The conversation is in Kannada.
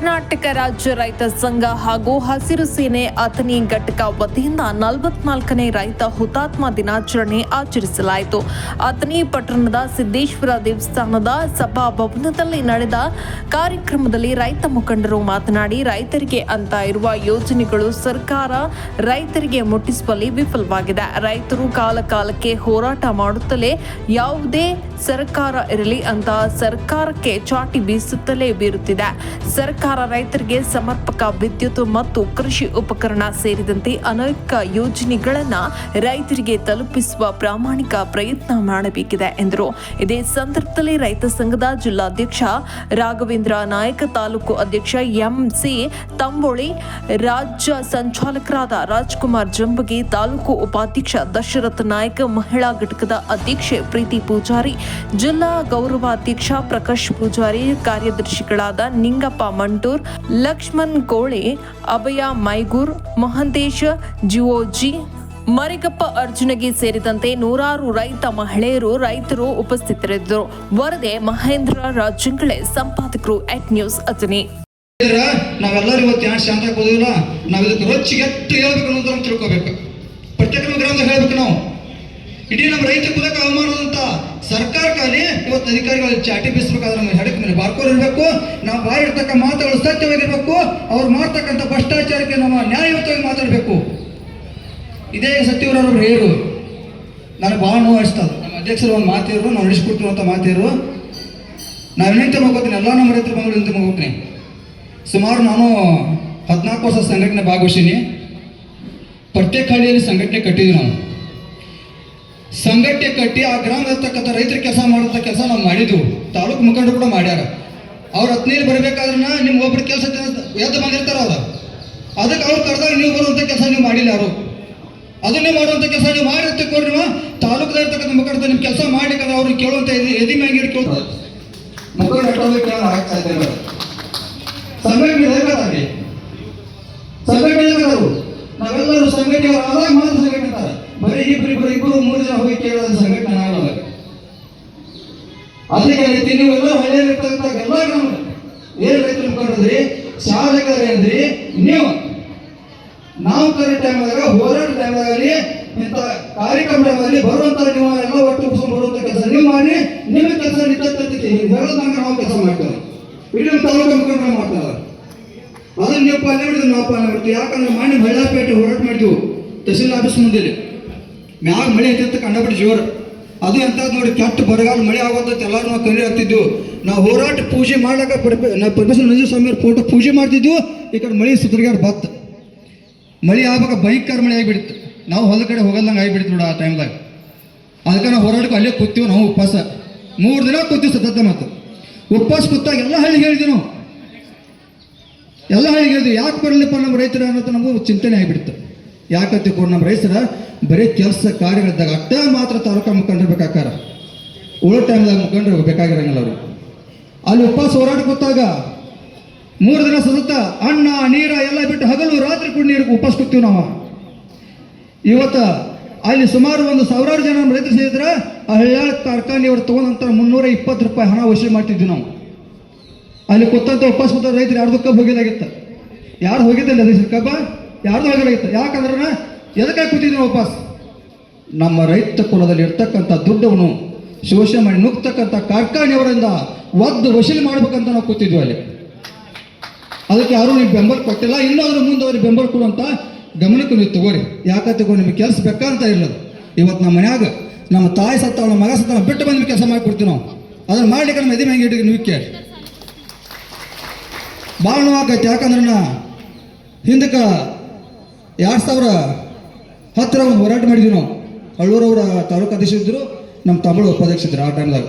ಕರ್ನಾಟಕ ರಾಜ್ಯ ರೈತ ಸಂಘ ಹಾಗೂ ಹಸಿರು ಸೇನೆ ಅಥನಿ ಘಟಕ ವತಿಯಿಂದ ನಲವತ್ನಾಲ್ಕನೇ ರೈತ ಹುತಾತ್ಮ ದಿನಾಚರಣೆ ಆಚರಿಸಲಾಯಿತು. ಅಥನಿ ಪಟ್ಟಣದ ಸಿದ್ದೇಶ್ವರ ದೇವಸ್ಥಾನದ ಸಭಾಭವನದಲ್ಲಿ ನಡೆದ ಕಾರ್ಯಕ್ರಮದಲ್ಲಿ ರೈತ ಮುಖಂಡರು ಮಾತನಾಡಿ, ರೈತರಿಗೆ ಅಂತ ಇರುವ ಯೋಜನೆಗಳು ಸರ್ಕಾರ ರೈತರಿಗೆ ಮುಟ್ಟಿಸುವಲ್ಲಿ ವಿಫಲವಾಗಿದೆ. ರೈತರು ಕಾಲ ಕಾಲಕ್ಕೆ ಹೋರಾಟ ಮಾಡುತ್ತಲೇ ಯಾವುದೇ ಸರ್ಕಾರ ಇರಲಿ ಅಂತ ಸರ್ಕಾರಕ್ಕೆ ಚಾಟಿ ಬೀಸುತ್ತಲೇ ಬೀರುತ್ತಿದೆ. ಸರ್ಕಾರ ರೈತರಿಗೆ ಸಮರ್ಪಕ ವಿದ್ಯುತ್ ಮತ್ತು ಕೃಷಿ ಉಪಕರಣ ಸೇರಿದಂತೆ ಅನೇಕ ಯೋಜನೆಗಳನ್ನು ರೈತರಿಗೆ ತಲುಪಿಸುವ ಪ್ರಾಮಾಣಿಕ ಪ್ರಯತ್ನ ಮಾಡಬೇಕಿದೆ ಎಂದರು. ಇದೇ ಸಂದರ್ಭದಲ್ಲಿ ರೈತ ಸಂಘದ ಜಿಲ್ಲಾಧ್ಯಕ್ಷ ರಾಘವೇಂದ್ರ ನಾಯಕ, ತಾಲೂಕು ಅಧ್ಯಕ್ಷ ಎಂಸಿ ತಂಬೋಳಿ, ರಾಜ್ಯ ಸಂಚಾಲಕರಾದ ರಾಜ್ಕುಮಾರ್ ಜಂಬಗಿ ತಾಲೂಕು ಉಪಾಧ್ಯಕ್ಷ ದಶರಥ ನಾಯಕ್, ಮಹಿಳಾ ಘಟಕದ ಅಧ್ಯಕ್ಷೆ ಪ್ರೀತಿ ಪೂಜಾರಿ ಜಿಲ್ಲಾ ಗೌರವಾಧ್ಯಕ್ಷ ಪ್ರಕಾಶ್ ಪೂಜಾರಿ, ಕಾರ್ಯದರ್ಶಿಗಳಾದ ನಿಂಗಪ್ಪ ಮಂಟೂರ್, ಲಕ್ಷ್ಮಣ್ ಕೋಳೆ ಅಭಯ ಮೈಗೂರ್, ಮಹಂತೇಶ್, ಜಿಒಜಿ, ಮರಿಗಪ್ಪ ಅರ್ಜುನಗಿ ಸೇರಿದಂತೆ ನೂರಾರು ರೈತ ಮಹಿಳೆಯರು, ರೈತರು ಉಪಸ್ಥಿತರಿದ್ದರು. ವರದಿ ಮಹೇಂದ್ರ ರಾಜಂಗಳೆ ಸಂಪಾದಕರು ಎಟ್ ನ್ಯೂಸ್ ಅತನಿ ನಾವೆಲ್ಲರೂ ಇವತ್ತು ಯಾರು ಶಾಂತ ಹೋದಿಲ್ಲ ನಾವು ಇದಕ್ಕೆ ರೊಚ್ಚಿಗೆಟ್ಟು ಹೇಳ್ಬೇಕು ಅನ್ನೋದನ್ನು ತಿಳ್ಕೋಬೇಕು. ಪ್ರತ್ಯೇಕ ಗ್ರಂಥ ಹೇಳ್ಬೇಕು ನಾವು. ಇಡೀ ನಮ್ಮ ರೈತ ಕುಲಕ್ಕೆ ಅವಮಾನದಂತ ಸರ್ಕಾರಕ್ಕಾಗಿ ಇವತ್ತು ಅಧಿಕಾರಿಗಳು ಚಾಟಿ ಬೀಸಬೇಕಾದ್ರೆ ನಮ್ಮ ಹೆಡಕ್ ಮೇಲೆ ಬಾರ್ಕೋರ್ ಇರಬೇಕು, ನಾವು ಬಾರಿರ್ತಕ್ಕ ಮಾತುಗಳು ಸತ್ಯವಾಗಿರ್ಬೇಕು, ಅವ್ರು ಮಾಡ್ತಕ್ಕಂಥ ಭ್ರಷ್ಟಾಚಾರಕ್ಕೆ ನಮ್ಮ ನ್ಯಾಯಯುತವಾಗಿ ಮಾತಾಡಬೇಕು. ಇದೇ ಸತ್ಯವ್ರವ್ರು ಹೇಳು ನನಗೆ ಭಾಳ ನೋವು ನಮ್ಮ ಅಧ್ಯಕ್ಷರು ಒಂದು ಮಾತಿರು ನಾವು ನಡೆಸ್ಕೊಟ್ಟಿರುವಂಥ ಮಾತಿರು ನಾವು ಏನಂತ ಮಗೋತೀನಿ ಎಲ್ಲ ನಮ್ಮ ರೈತರು ಬಂಗಳು ನಿಂತು ಮಗೋತೀನಿ ಸುಮಾರು ನಾನು ಹದಿನಾಲ್ಕು ವರ್ಷ ಸಂಘಟನೆ ಭಾಗವಹಿಸೀನಿ. ಪ್ರತ್ಯೇಕ ಹಳ್ಳಿಯಲ್ಲಿ ಸಂಘಟನೆ ಕಟ್ಟಿದ್ವಿ ನಾವು ಸಂಘಟನೆ ಕಟ್ಟಿ ಆ ಗ್ರಾಮದರ್ತಕ್ಕಂಥ ರೈತರ ಕೆಲಸ ಮಾಡುವಂಥ ಕೆಲಸ ನಾವು ಮಾಡಿದ್ವು. ತಾಲೂಕು ಮುಖಂಡರು ಕೂಡ ಮಾಡ್ಯಾರ. ಅವ್ರ ಹತ್ನೀರು ಬರಬೇಕಾದ್ರೆ ನಿಮ್ಗೆ ಒಬ್ರು ಕೆಲಸ ಎದ್ದು ಬಂದಿರ್ತಾರ ಅವ್ರು. ಅದಕ್ಕೆ ಅವ್ರು ಕರೆದಾಗ ನೀವು ಬರುವಂಥ ಕೆಲಸ ನೀವು ಮಾಡಿಲ್ಲ ಯಾರು. ಅದನ್ನೇ ಮಾಡುವಂಥ ಕೆಲಸ ನೀವು ಮಾಡಿರ್ತಕ್ಕ ಕೊಡ್ರಿ ತಾಲೂಕದಾಗ ಇರ್ತಕ್ಕಂಥ ಮುಖಂಡ ನಿಮ್ಮ ಕೆಲಸ ಮಾಡ್ಲಿಕ್ಕೆ ಅವ್ರಿಗೆ ಕೇಳುವಂಥ ಎದಿ ಎದಿ ಮ್ಯಾಂಗಿ ಕೇಳ್ತಾರೆ. ಮುಖಂಡ ಸಂಘಟನೆ ಸಂಘಟನೆ ಸಂಘಟನೆ ಮೂರು ಜನ ಹೋಗಿ ಕೇಳೋದು ಸಂಘಟನೆ ಆಗಲ್ಲ ಅದಕ್ಕೆ ರೀತಿ ನೀವೆಲ್ಲ ಹಳ್ಳಿಯಲ್ಲಿರ್ತಕ್ಕಂಥ ಎಲ್ಲ ಗ್ರಾಮ ಏನ್ ರೈತರು ಮುಖಂಡ್ರಿ ಶಾಲೆಗಾರ ಏನ್ರಿ ನೀವು ನಾವು ಕರೆ ಟೈಮ್ದಾಗ ಹೋರಾಟ ಟೈಮ್ದಾಗಲಿ ಇಂಥ ಕಾರ್ಯಕ್ರಮ ಟೈಮಲ್ಲಿ ಬರುವಂತ ನೀವು ಎಲ್ಲ ಒಟ್ಟು ಬರುವಂತ ಕೆಲಸ ನೀವು ಮಾಡಿ, ನಿಮ್ಮ ಕೆಲಸ ನಿಂತೈತಿ ಹೇಳೋದಂಗ ನಾವು ಕೆಲಸ ಮಾಡ್ತೇವೆ ಇಡೀ ತಾಲೂಕು ಮುಖಂಡರು ಮಾಡ್ತಾರೆ ಅದನ್ನ ನೀವು ಪಾಲನೆ ಮಾಡಿದ್ರೆ ನಾವು ಪಾಲನೆ ಮಾಡ್ತೀವಿ. ಯಾಕಂದ್ರೆ ಮಾಡಿ ಮಹಿಳಾಪೇಟೆ ಹೋರಾಟ ಮಾಡ್ತೀವಿ ತಹಸೀಲ್ ಆಫೀಸ್ ಮುಂದೆ ಮ್ಯಾಗ ಮಳೆ ಐತಿತ್ತು ಕಂಡಬಿಟ್ಟು ಜೋರು. ಅದು ಎಂಥದ್ದು ನೋಡಿ, ಕೆಟ್ಟ ಬರಗಾಲ ಮಳೆ ಆಗೋದಂತ ಎಲ್ಲರೂ ನಾವು ಕರಿ ಆಗ್ತಿದ್ವು. ನಾವು ಹೋರಾಟ ಪೂಜೆ ಮಾಡ್ಲಾಕ ನಾವು ಪರಮೇಶ್ವರ ನಂಜು ಸ್ವಾಮಿ ಫೋಟೋ ಪೂಜೆ ಮಾಡ್ತಿದ್ವು. ಈ ಕಡೆ ಮಳೆ ಸುತ್ತರ್ಗಾರ ಬತ್ತ ಮಳೆ ಆವಾಗ ಭಯಂಕರ ಮಳೆ ಆಗಿಬಿಡ್ತು. ನಾವು ಹೊಲ ಕಡೆ ಹೋಗಲ್ದಂಗ ಆಗಿಬಿಡ್ತು ನೋಡ ಆ ಟೈಮ್ದಾಗ ಅದಕ್ಕೆ ನಾವು ಹೋರಾಟಕ್ಕೆ ಅಲ್ಲೇ ಕೂತೀವಿ, ನಾವು ಉಪವಾಸ. ಮೂರು ದಿನ ಕೂತೀವಿ ಸತತ ಮತ್ತು. ಉಪವಾಸ ಕೂತಾಗ ಎಲ್ಲ ಹಳ್ಳಿಗೆ ಹೇಳಿದ್ವಿ ನಾವು. ಎಲ್ಲ ಹಳ್ಳಿಗೆ ಹೇಳಿದ್ವಿ. ಯಾಕೆ ಬರಲಿಪ್ಪ ನಮ್ಮ ರೈತರ ಅನ್ನೋದು ನಮಗೂ ಚಿಂತನೆ ಆಗಿಬಿಡ್ತು. ಯಾಕಂತ ನಮ್ಮ ರೈತರ ಬರೀ ಕೆಲಸ ಕಾರ್ಯಗಳಿದ್ದಾಗ ಅಟ್ಟ ಮಾತ್ರ ತಾಲೂಕಾ ಮುಖಂಡಿರ್ಬೇಕಾಕಾರ ಉಳಿದ ಟೈಮ್ದಾಗ ಮುಖಂಡರು ಬೇಕಾಗಿರಂಗಿಲ್ಲ ಅವರು. ಅಲ್ಲಿ ಉಪವಾಸ ಹೋರಾಟ ಕೂತಾಗ ಮೂರು ದಿನ ಸತತ ಅನ್ನ, ನೀರ ಎಲ್ಲ ಬಿಟ್ಟು ಹಗಲು ರಾತ್ರಿ ಕೂಡ ನೀರು ಉಪವಾಸ ಕೂತೀವಿ ನಾವು. ಇವತ್ತ ಅಲ್ಲಿ ಸುಮಾರು ಒಂದು ಸಾವಿರಾರು ಜನ ರೈತರು ಸೇರಿದ್ರೆ ಆ ಹಳ್ಯಾಳ ಕಾರ್ಖಾನೆಯವರು ತಗೊಂಡಂತ ಮುನ್ನೂರ ಇಪ್ಪತ್ತು ರೂಪಾಯಿ ಹಣ ವಸೂಲಿ ಮಾಡ್ತಿದ್ವಿ ನಾವು. ಅಲ್ಲಿ ಕೂತಂತ ಉಪವಾಸ ಕೂತ ರೈತರು ಯಾರ್ದು ಕಬ್ಬು ಹೋಗಿದಾಗಿತ್ತ ಯಾರು ಹೋಗಿದ್ದಿಲ್ಲ ಕಬ್ಬ ಯಾರ್ದು ಹೋಗಿದಾಗಿತ್ತ ಯಾಕಂದ್ರೆ ಎದಕ್ಕಾಗಿ ಕೂತಿದ್ರು ವಾಪಸ್? ನಮ್ಮ ರೈತ ಕುಲದಲ್ಲಿ ಇರ್ತಕ್ಕಂಥ ದುಡ್ಡವನು ಶೋಷಣೆ ಮಾಡಿ ನುಗ್ತಕ್ಕಂಥ ಕಾರ್ಖಾನೆಯವರಿಂದ ಒದ್ದು ವಸೂಲಿ ಮಾಡ್ಬೇಕಂತ ನಾವು ಕೂತಿದ್ವಿ ಅಲ್ಲಿ. ಅದಕ್ಕೆ ಯಾರು ನೀವು ಬೆಂಬಲ ಕೊಟ್ಟಿಲ್ಲ, ಇನ್ನಾದರೂ ಮುಂದೆ ಬೆಂಬಲ ಕೊಡುವಂಥ ಗಮನಕ್ಕೆ ನೀವು ತಗೋರಿ. ಯಾಕೆ ತಗೋ ನಿಮಗೆ ಕೆಲಸ ಬೇಕಂತ ಇರಲ್ಲ ಇವತ್ತು ನಮ್ಮ ಮನ್ಯಾಗ ನಮ್ಮ ತಾಯಿ ಸತ್ತ ನಮ್ಮ ಮಗ ಸತ್ತ ಬಿಟ್ಟು ಬಂದು ಕೆಲಸ ಮಾಡಿಕೊಡ್ತೀವಿ ನಾವು. ಅದನ್ನು ಮಾಡ್ಲಿಕ್ಕೆ ನಮ್ಮ ಎದೆ ಮ್ಯಾಂಗೆ ಇಟ್ಟಿಗೆ ನೀವು ಕೇಳಿ. ಭಾಳ ನೋವಾಗೈತೆ. ಯಾಕಂದ್ರೆ ನಾ ಹಿಂದಕ್ಕೆ ಎರಡು ಸಾವಿರ ಹತ್ತರ ನಾವು ಹೋರಾಟ ಮಾಡಿದ್ವಿ ನಾವು. ಅಳ್ಳೂರವ್ರ ತಾಲೂಕು ಅಧ್ಯಕ್ಷ ಇದ್ದರು ನಮ್ಮ ತಮಿಳು ಉಪಾಧ್ಯಕ್ಷ ಇದ್ರು ಆ ಟೈಮ್ದಾಗ